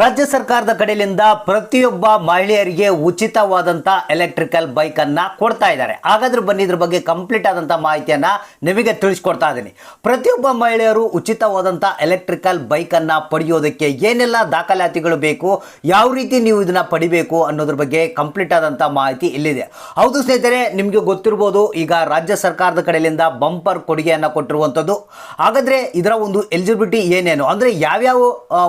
ರಾಜ್ಯ ಸರ್ಕಾರದ ಕಡೆಯಿಂದ ಪ್ರತಿಯೊಬ್ಬ ಮಹಿಳೆಯರಿಗೆ ಉಚಿತವಾದಂಥ ಎಲೆಕ್ಟ್ರಿಕಲ್ ಬೈಕನ್ನು ಕೊಡ್ತಾ ಇದ್ದಾರೆ. ಹಾಗಾದ್ರೆ ಬನ್ನಿ, ಇದ್ರ ಬಗ್ಗೆ ಕಂಪ್ಲೀಟ್ ಆದಂಥ ಮಾಹಿತಿಯನ್ನು ನಿಮಗೆ ತಿಳಿಸ್ಕೊಡ್ತಾ ಇದ್ದೀನಿ. ಪ್ರತಿಯೊಬ್ಬ ಮಹಿಳೆಯರು ಉಚಿತವಾದಂಥ ಎಲೆಕ್ಟ್ರಿಕಲ್ ಬೈಕನ್ನು ಪಡೆಯೋದಕ್ಕೆ ಏನೆಲ್ಲ ದಾಖಲಾತಿಗಳು ಬೇಕು, ಯಾವ ರೀತಿ ನೀವು ಇದನ್ನು ಪಡಿಬೇಕು ಅನ್ನೋದ್ರ ಬಗ್ಗೆ ಕಂಪ್ಲೀಟ್ ಆದಂಥ ಮಾಹಿತಿ ಇಲ್ಲಿದೆ. ಹೌದು ಸ್ನೇಹಿತರೆ, ನಿಮಗೆ ಗೊತ್ತಿರ್ಬೋದು, ಈಗ ರಾಜ್ಯ ಸರ್ಕಾರದ ಕಡೆಯಿಂದ ಬಂಪರ್ ಕೊಡುಗೆಯನ್ನು ಕೊಟ್ಟಿರುವಂಥದ್ದು. ಹಾಗಾದರೆ ಇದರ ಒಂದು ಎಲಿಜಿಬಿಲಿಟಿ ಏನೇನು? ಅಂದರೆ ಯಾವ್ಯಾವ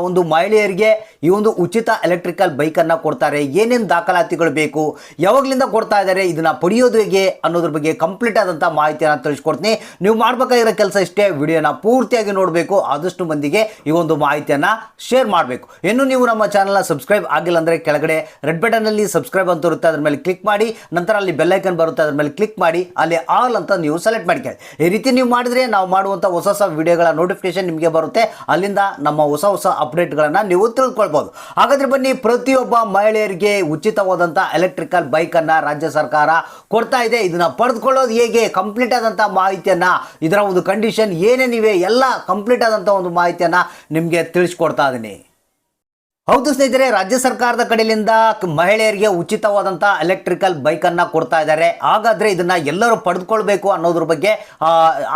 ಒಂದು ಮಹಿಳೆಯರಿಗೆ ಈ ಒಂದು ಉಚಿತ ಎಲೆಕ್ಟ್ರಿಕಲ್ ಬೈಕನ್ನು ಕೊಡ್ತಾರೆ. ಏನೇನು ದಾಖಲಾತಿಗಳು ಬೇಕು? ಯಾವಾಗಲಿಂದ ಕೊಡ್ತಾ ಇದ್ದಾರೆ? ಇದನ್ನು ಪಡೆಯೋದು ಹೇಗೆ ಅನ್ನೋದ್ರ ಬಗ್ಗೆ ಕಂಪ್ಲೀಟ್ ಆದಂಥ ಮಾಹಿತಿಯನ್ನು ತಿಳಿಸ್ಕೊಡ್ತೀನಿ. ನೀವು ಮಾಡಬೇಕಾಗಿರೋ ಕೆಲಸ ಇಷ್ಟೇ, ವಿಡಿಯೋನ ಪೂರ್ತಿಯಾಗಿ ನೋಡಬೇಕು. ಆದಷ್ಟು ಮಂದಿಗೆ ಈ ಒಂದು ಮಾಹಿತಿಯನ್ನು ಶೇರ್ ಮಾಡಬೇಕು. ಇನ್ನು ನೀವು ನಮ್ಮ ಚಾನಲ್ನ ಸಬ್ಸ್ಕ್ರೈಬ್ ಆಗಿಲ್ಲ ಅಂದರೆ ಕೆಳಗಡೆ ರೆಡ್ ಬಟನಲ್ಲಿ ಸಬ್ಸ್ಕ್ರೈಬ್ ಅಂತ ಇರುತ್ತೆ, ಅದ್ರ ಮೇಲೆ ಕ್ಲಿಕ್ ಮಾಡಿ. ನಂತರ ಅಲ್ಲಿ ಬೆಲ್ಲೈಕನ್ ಬರುತ್ತೆ, ಅದ್ರ ಮೇಲೆ ಕ್ಲಿಕ್ ಮಾಡಿ. ಅಲ್ಲಿ ಆಲ್ ಅಂತ ನೀವು ಸೆಲೆಕ್ಟ್ ಮಾಡ್ಕೊಳ್ಳಿ. ಈ ರೀತಿ ನೀವು ಮಾಡಿದ್ರೆ ನಾವು ಮಾಡುವಂಥ ಹೊಸ ಹೊಸ ವಿಡಿಯೋಗಳ ನೋಟಿಫಿಕೇಶನ್ ನಿಮಗೆ ಬರುತ್ತೆ. ಅಲ್ಲಿಂದ ನಮ್ಮ ಹೊಸ ಹೊಸ ಅಪ್ಡೇಟ್ಗಳನ್ನು ನೀವು ತಿಳ್ಕೊಳ್ಬೋದು ಹಾಗಾದ್ರೆ ಬನ್ನಿ, ಪ್ರತಿಯೊಬ್ಬ ಮಹಿಳೆಯರಿಗೆ ಉಚಿತವಾದಂಥ ಎಲೆಕ್ಟ್ರಿಕಲ್ ಬೈಕನ್ನು ರಾಜ್ಯ ಸರ್ಕಾರ ಕೊಡ್ತಾ ಇದೆ. ಇದನ್ನು ಪಡೆದುಕೊಳ್ಳೋದು ಹೇಗೆ? ಕಂಪ್ಲೀಟ್ ಆದಂಥ ಮಾಹಿತಿಯನ್ನು, ಇದರ ಒಂದು ಕಂಡೀಷನ್ ಏನೇನಿವೆ? ಎಲ್ಲ ಕಂಪ್ಲೀಟ್ ಆದಂಥ ಒಂದು ಮಾಹಿತಿಯನ್ನು ನಿಮಗೆ ತಿಳಿಸ್ಕೊಡ್ತಾ ಇದ್ದೀನಿ ಹೌದು ಸ್ನೇಹಿತರೆ, ರಾಜ್ಯ ಸರ್ಕಾರದ ಕಡೆಯಿಂದ ಮಹಿಳೆಯರಿಗೆ ಉಚಿತವಾದಂಥ ಎಲೆಕ್ಟ್ರಿಕಲ್ ಬೈಕನ್ನು ಕೊಡ್ತಾ ಇದ್ದಾರೆ. ಹಾಗಾದರೆ ಇದನ್ನು ಎಲ್ಲರೂ ಪಡೆದುಕೊಳ್ಬೇಕು ಅನ್ನೋದ್ರ ಬಗ್ಗೆ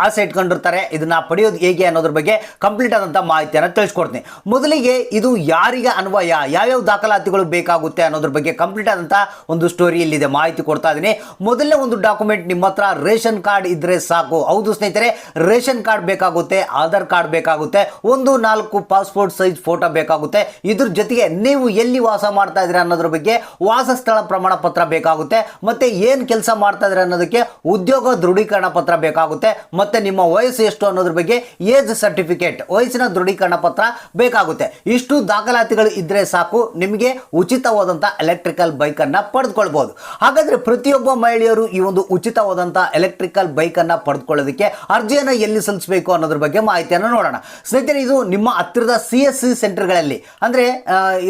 ಆಸೆ ಇಟ್ಕೊಂಡಿರ್ತಾರೆ. ಇದನ್ನು ಪಡೆಯೋದು ಹೇಗೆ ಅನ್ನೋದ್ರ ಬಗ್ಗೆ ಕಂಪ್ಲೀಟ್ ಆದಂಥ ಮಾಹಿತಿಯನ್ನು ತಿಳಿಸ್ಕೊಡ್ತೀನಿ. ಮೊದಲಿಗೆ ಇದು ಯಾರಿಗೆ ಅನ್ವಯ, ಯಾವ್ಯಾವ ದಾಖಲಾತಿಗಳು ಬೇಕಾಗುತ್ತೆ ಅನ್ನೋದ್ರ ಬಗ್ಗೆ ಕಂಪ್ಲೀಟ್ ಆದಂಥ ಒಂದು ಸ್ಟೋರಿ ಇಲ್ಲಿದೆ. ಮಾಹಿತಿ ಕೊಡ್ತಾ ಇದ್ದೀನಿ ಮೊದಲನೇ ಒಂದು ಡಾಕ್ಯುಮೆಂಟ್ ನಿಮ್ಮ ಹತ್ರ ರೇಷನ್ ಕಾರ್ಡ್ ಇದ್ದರೆ ಸಾಕು. ಹೌದು ಸ್ನೇಹಿತರೆ, ರೇಷನ್ ಕಾರ್ಡ್ ಬೇಕಾಗುತ್ತೆ, ಆಧಾರ್ ಕಾರ್ಡ್ ಬೇಕಾಗುತ್ತೆ, ಒಂದು ನಾಲ್ಕು ಪಾಸ್ಪೋರ್ಟ್ ಸೈಜ್ ಫೋಟೋ ಬೇಕಾಗುತ್ತೆ. ಇದ್ರ ಜೊತೆಗೆ ನೀವು ಎಲ್ಲಿ ವಾಸ ಮಾಡ್ತಾ ಇದ್ದೀರಾ ಅನ್ನೋದ್ರ ಬಗ್ಗೆ ವಾಸಸ್ಥಳ ಪ್ರಮಾಣ ಪತ್ರ ಬೇಕಾಗುತ್ತೆ, ಮತ್ತೆ ಏನು ಕೆಲಸ ಮಾಡ್ತಾ ಇದ್ದೀರಾ ಅನ್ನೋದಕ್ಕೆ ಉದ್ಯೋಗ ದೃಢೀಕರಣ ಪತ್ರ ಬೇಕಾಗುತ್ತೆ, ಮತ್ತೆ ನಿಮ್ಮ ವಯಸ್ಸು ಎಷ್ಟು ಅನ್ನೋದ್ರ ಬಗ್ಗೆ ಏಜ್ ಸರ್ಟಿಫಿಕೇಟ್, ವಯಸ್ಸಿನ ದೃಢೀಕರಣ ಪತ್ರ ಬೇಕಾಗುತ್ತೆ. ಇಷ್ಟು ದಾಖಲಾತಿಗಳು ಇದ್ರೆ ಸಾಕು, ನಿಮಗೆ ಉಚಿತವಾದಂಥ ಎಲೆಕ್ಟ್ರಿಕಲ್ ಬೈಕನ್ನು ಪಡೆದುಕೊಳ್ಬೋದು. ಹಾಗಾದ್ರೆ ಪ್ರತಿಯೊಬ್ಬ ಮಹಿಳೆಯರು ಈ ಒಂದು ಉಚಿತವಾದಂಥ ಎಲೆಕ್ಟ್ರಿಕಲ್ ಬೈಕನ್ನು ಪಡೆದುಕೊಳ್ಳೋದಕ್ಕೆ ಅರ್ಜಿಯನ್ನು ಎಲ್ಲಿ ಸಲ್ಲಿಸಬೇಕು ಅನ್ನೋದ್ರ ಬಗ್ಗೆ ಮಾಹಿತಿಯನ್ನು ನೋಡೋಣ. ಸ್ನೇಹಿತರೆ, ಇದು ನಿಮ್ಮ ಹತ್ತಿರದ ಸಿ ಎಸ್ ಸಿ ಸೆಂಟರ್ಗಳಲ್ಲಿ ಅಂದರೆ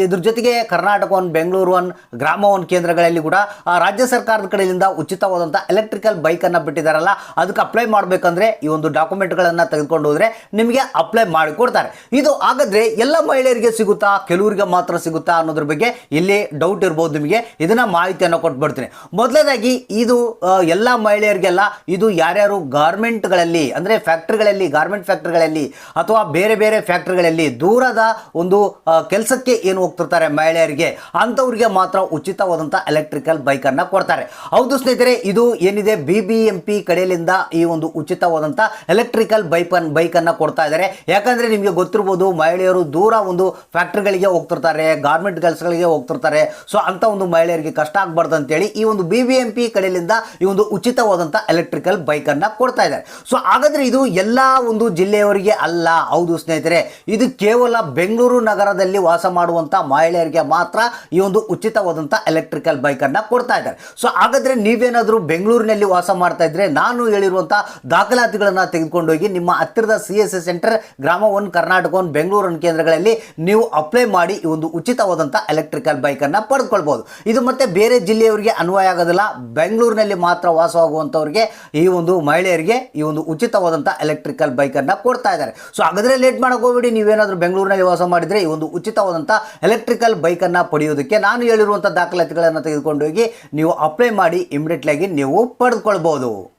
ಇದ್ರ ಜೊತೆಗೆ Karnataka one, Bengaluru one, Grama one ಕೇಂದ್ರಗಳಲ್ಲಿ ಕೂಡ ರಾಜ್ಯ ಸರ್ಕಾರದ ಕಡೆಯಿಂದ ಉಚಿತವಾದಂಥ ಎಲೆಕ್ಟ್ರಿಕಲ್ ಬೈಕನ್ನು ಬಿಟ್ಟಿದ್ದಾರಲ್ಲ ಅದಕ್ಕೆ ಅಪ್ಲೈ ಮಾಡಬೇಕಂದ್ರೆ ಈ ಒಂದು ಡಾಕ್ಯುಮೆಂಟ್ಗಳನ್ನು ತೆಗೆದುಕೊಂಡು ಹೋದರೆ ನಿಮಗೆ ಅಪ್ಲೈ ಮಾಡಿಕೊಡ್ತಾರೆ ಇದು ಹಾಗಾದರೆ ಎಲ್ಲ ಮಹಿಳೆಯರಿಗೆ ಸಿಗುತ್ತಾ, ಕೆಲವರಿಗೆ ಮಾತ್ರ ಸಿಗುತ್ತಾ ಅನ್ನೋದ್ರ ಬಗ್ಗೆ ಇಲ್ಲಿ ಡೌಟ್ ಇರ್ಬೋದು ನಿಮಗೆ. ಇದನ್ನು ಮಾಹಿತಿಯನ್ನು ಕೊಟ್ಬಿಡ್ತೀನಿ ಮೊದಲನೇದಾಗಿ, ಇದು ಎಲ್ಲ ಮಹಿಳೆಯರಿಗೆಲ್ಲ ಇದು ಯಾರ್ಯಾರು ಗಾರ್ಮೆಂಟ್ಗಳಲ್ಲಿ ಅಂದರೆ ಫ್ಯಾಕ್ಟ್ರಿಗಳಲ್ಲಿ ಗಾರ್ಮೆಂಟ್ ಫ್ಯಾಕ್ಟ್ರಿಗಳಲ್ಲಿ ಅಥವಾ ಬೇರೆ ಬೇರೆ ಫ್ಯಾಕ್ಟ್ರಿಗಳಲ್ಲಿ ದೂರದ ಒಂದು ಕೆಲಸಕ್ಕೆ ಏನು ಹೋಗ್ತಿರ್ತಾರೆ ಮಹಿಳೆಯರಿಗೆ, ಅಂಥವ್ರಿಗೆ ಮಾತ್ರ ಉಚಿತವಾದಂಥ ಎಲೆಕ್ಟ್ರಿಕಲ್ ಬೈಕನ್ನು ಕೊಡ್ತಾರೆ. ಹೌದು ಸ್ನೇಹಿತರೆ, ಇದು ಏನಿದೆ ಬಿ ಬಿ ಎಂ ಪಿ ಕಡೆಯಿಂದ ಈ ಒಂದು ಉಚಿತವಾದಂಥ ಎಲೆಕ್ಟ್ರಿಕಲ್ ಬೈಪನ್ ಬೈಕನ್ನು ಕೊಡ್ತಾ ಇದ್ದಾರೆ. ಯಾಕಂದರೆ ನಿಮಗೆ ಗೊತ್ತಿರ್ಬೋದು, ಮಹಿಳೆಯರು ದೂರ ಒಂದು ಫ್ಯಾಕ್ಟ್ರಿಗಳಿಗೆ ಹೋಗ್ತಿರ್ತಾರೆ ಗಾರ್ಮೆಂಟ್ ಕೆಲಸಗಳಿಗೆ ಹೋಗ್ತಿರ್ತಾರೆ. ಸೊ ಅಂಥ ಒಂದು ಮಹಿಳೆಯರಿಗೆ ಕಷ್ಟ ಆಗಬಾರ್ದು ಅಂತೇಳಿ ಈ ಒಂದು ಬಿ ಬಿ ಎಂ ಕಡೆಯಿಂದ ಈ ಒಂದು ಉಚಿತವಾದಂಥ ಎಲೆಕ್ಟ್ರಿಕಲ್ ಬೈಕನ್ನು ಕೊಡ್ತಾ ಇದ್ದಾರೆ. ಸೊ ಹಾಗಾದರೆ ಇದು ಎಲ್ಲ ಒಂದು ಜಿಲ್ಲೆಯವರಿಗೆ ಅಲ್ಲ. ಹೌದು ಸ್ನೇಹಿತರೆ, ಇದು ಕೇವಲ ಬೆಂಗಳೂರು ನಗರದಲ್ಲಿ ವಾಸ ಮಾಡುವಂಥ ಮಹಿಳೆಯರಿಗೆ ಮಾತ್ರ ಈ ಒಂದು ಉಚಿತವಾದಂಥ ಎಲೆಕ್ಟ್ರಿಕಲ್ ಬೈಕನ್ನು ಕೊಡ್ತಾ ಇದ್ದಾರೆ. ಸೊ ಹಾಗಾದರೆ ನೀವೇನಾದರೂ ಬೆಂಗಳೂರಿನಲ್ಲಿ ವಾಸ ಮಾಡ್ತಾ ಇದ್ರೆ ನಾನು ಹೇಳಿರುವಂಥ ದಾಖಲಾತಿಗಳನ್ನು ತೆಗೆದುಕೊಂಡೋಗಿ ನಿಮ್ಮ ಹತ್ತಿರದ C S S center Grama one Karnataka one Bengaluru ಕೇಂದ್ರಗಳಲ್ಲಿ ನೀವು ಅಪ್ಲೈ ಮಾಡಿ ಈ ಒಂದು ಉಚಿತವಾದಂಥ ಎಲೆಕ್ಟ್ರಿಕಲ್ ಬೈಕನ್ನು ಪಡೆದುಕೊಳ್ಬೋದು ಇದು ಮತ್ತೆ ಬೇರೆ ಜಿಲ್ಲೆಯವರಿಗೆ ಅನ್ವಯ ಆಗೋದಿಲ್ಲ. ಬೆಂಗಳೂರಿನಲ್ಲಿ ಮಾತ್ರ ವಾಸವಾಗುವಂತವರಿಗೆ ಈ ಒಂದು ಮಹಿಳೆಯರಿಗೆ ಈ ಒಂದು ಉಚಿತವಾದಂಥ ಎಲೆಕ್ಟ್ರಿಕಲ್ ಬೈಕನ್ನು ಕೊಡ್ತಾ ಇದ್ದಾರೆ. ಸೊ ಹಾಗಾದರೆ ಲೇಟ್ ಮಾಡೋಕೆ ಹೋಗ್ಬೇಡಿ. ನೀವೇನಾದರೂ ಬೆಂಗಳೂರಿನಲ್ಲಿ ವಾಸ ಮಾಡಿದರೆ ಈ ಒಂದು ಉಚಿತವಾದಂಥ ಎಲೆಕ್ಟ್ರಿಕಲ್ ಬೈಕನ್ನು ಪಡೆಯೋದಕ್ಕೆ ನಾನು ಹೇಳಿರುವಂಥ ದಾಖಲಾತಿಗಳನ್ನು ತೆಗೆದುಕೊಂಡು ಹೋಗಿ ನೀವು ಅಪ್ಲೈ ಮಾಡಿ ಇಮಿಡಿಯೇಟ್ಲಾಗಿ ನೀವು ಪಡೆದುಕೊಳ್ಬೋದು.